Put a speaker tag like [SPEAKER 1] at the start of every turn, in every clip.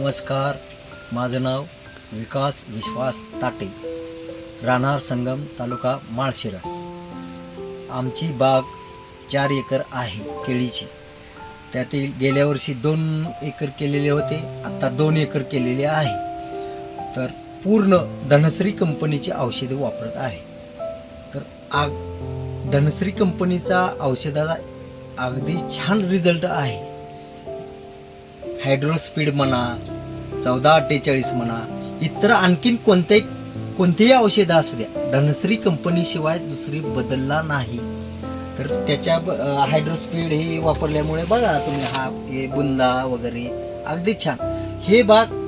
[SPEAKER 1] नमस्कार. माझं नाव विकास विश्वास ताटे राहणार संगम तालुका माळशिरस. आमची बाग चार एकर आहे केळीची. त्यातील गेल्या वर्षी दोन एकर केलेले होते आत्ता दोन एकर केलेले आहे. तर पूर्ण धनश्री कंपनीची औषधे वापरत आहे. तर आग धनश्री कंपनीचा औषधाचा अगदी छान रिझल्ट आहे. हायड्रोस्पीड म्हणा चौदा अठ्ठेचाळीस म्हणा इतर आणखीन कोणत्याही कोणतेही औषधं असू द्या धनश्री कंपनीशिवाय दुसरी बदलला नाही. तर त्याच्या हायड्रोस्पीड हे वापरल्यामुळे बघा तुम्ही हा हे बुंदा वगैरे अगदी छान. हे बाग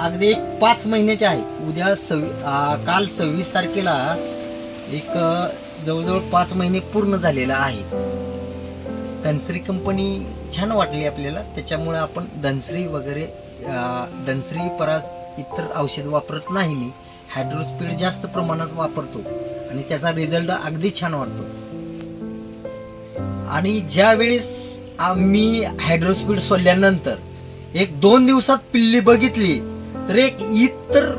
[SPEAKER 1] अगदी एक पाच महिन्याचे आहे. उद्या सव्वी काल सव्वीस तारखेला एक जवळजवळ पाच महिने पूर्ण झालेला आहे. धनश्री कंपनी छान वाटली आपल्याला त्याच्यामुळे आपण धनश्री वगैरे दनसरी परास इतर औषध वापरत नाही मी. हायड्रोस्पीड जास्त प्रमाणात वापरतो. आणि त्याचा रिझल्ट अगदी छान वाटतो. आणि ज्या वेळेस आम्ही हायड्रोस्पीड सोडल्यानंतर एक दोन दिवसात पिल्ली बघितली तर एक ईद तर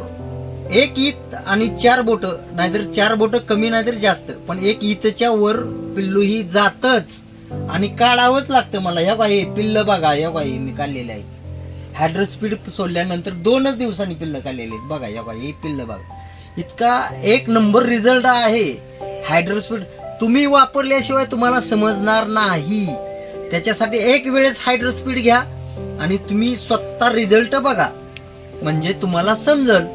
[SPEAKER 1] एक ईद आणि चार बोट नाहीतर चार बोट कमी नाहीतर जास्त पण एक ईदच्या वर पिल्लू ही जातच. आणि काढावंच लागतं मला. या बाई पिल्ल बघा या बाई मी काढलेले आहे. हायड्रोस्पीड सोडल्यानंतर दोनच दिवसांनी पिल्ल काढलेले आहेत. बघा या बघा हे पिल्ल बघा. इतका एक नंबर रिझल्ट आहे. हायड्रोस्पीड तुम्ही वापरल्याशिवाय तुम्हाला समजणार नाही. त्याच्यासाठी एक वेळेस हायड्रोस्पीड घ्या आणि तुम्ही स्वतः रिझल्ट बघा. म्हणजे तुम्हाला समजल.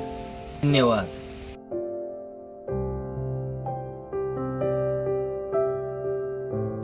[SPEAKER 1] धन्यवाद.